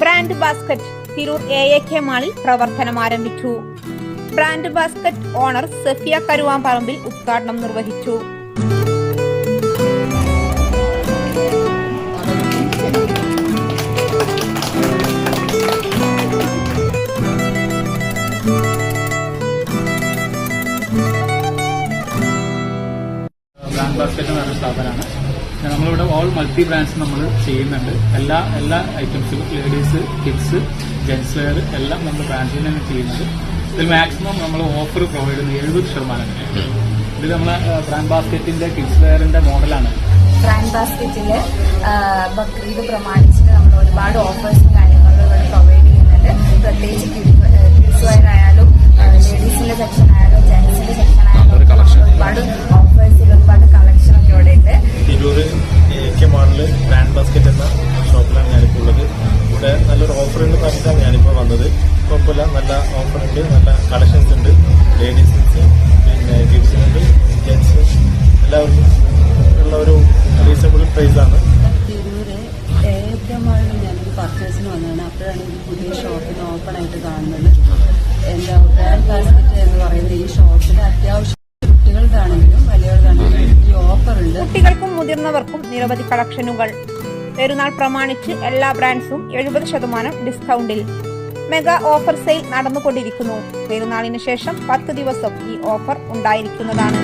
Brand basket Tirur A A K മാളിൽ പ്രവർത്തനം ആരംഭിച്ചു. Brand basket owner Safiya Karuvamparambil ഉദ്ഘാടനം നിർവഹിച്ചു. ബ്രാൻഡ് ബാസ്ക്കറ്റ് എന്ന് സ്ഥാപനമാണ്. നമ്മളിവിടെ ഓൾ മൾട്ടി ബ്രാൻഡ്സ് നമ്മൾ ചെയ്യുന്നുണ്ട്. എല്ലാ എല്ലാ ഐറ്റംസും ലേഡീസ് കിഡ്സ് ജെൻസ് വെയർ എല്ലാം നമ്മൾ ബ്രാൻഡിൽ തന്നെ ചെയ്യുന്നത്. ഇതിൽ മാക്സിമം നമ്മൾ ഓഫർ പ്രൊവൈഡ് ചെയ്യുന്നത് എഴുപത് ശതമാനം വരെ. ഇത് നമ്മളെ ബ്രാൻഡ് ബാസ്ക്കറ്റിന്റെ കിഡ്സ് വെയറിന്റെ മോഡലാണ് ബ്രാൻഡ് ബാസ്ക്കറ്റിൽ ബക്രീദ് പ്രമാണിച്ചിട്ട് നമ്മൾ ഒരുപാട് ഓഫേഴ്സും കാര്യങ്ങളും പ്രൊവൈഡ് ചെയ്യുന്നുണ്ട്. പ്രത്യേകിച്ച് കിഡ്സ് വെയർ വന്നത്. കുഴപ്പമില്ല. നല്ല ഓഫർ ഉണ്ട്. നല്ല കളക്ഷൻസ് ഉണ്ട്. ലേഡീസിന് പിന്നെ കിഡ്സിനുണ്ട് ജെൻസ് എല്ലാവർക്കും ഉള്ള ഒരു റീസണബിൾ പ്രൈസ് ആണ്. തിരൂര് ഏകമാളിൽ ഞാനൊരു പർച്ചേസിന് വന്നതാണ്. അപ്പോഴാണ് ഈ പുതിയ ഷോപ്പിന് ഓപ്പൺ ആയിട്ട് കാണുന്നത്. ബ്രാൻഡ് എന്ന് പറയുന്ന ഈ ഷോപ്പിൽ അത്യാവശ്യം കുട്ടികൾക്കാണെങ്കിലും വലിയവർക്കാണെങ്കിലും ഈ ഓഫർ ഉണ്ട്. കുട്ടികൾക്കും മുതിർന്നവർക്കും നിരവധി കളക്ഷനുകൾ പെരുന്നാൾ പ്രമാണിച്ച് എല്ലാ ബ്രാൻഡ്സും എഴുപത് ശതമാനം ഡിസ്കൗണ്ടിൽ മെഗാ ഓഫർ സെയിൽ നടന്നുകൊണ്ടിരിക്കുന്നു. പെരുന്നാളിന് ശേഷം പത്ത് ദിവസം ഈ ഓഫർ ഉണ്ടായിരിക്കുന്നതാണ്.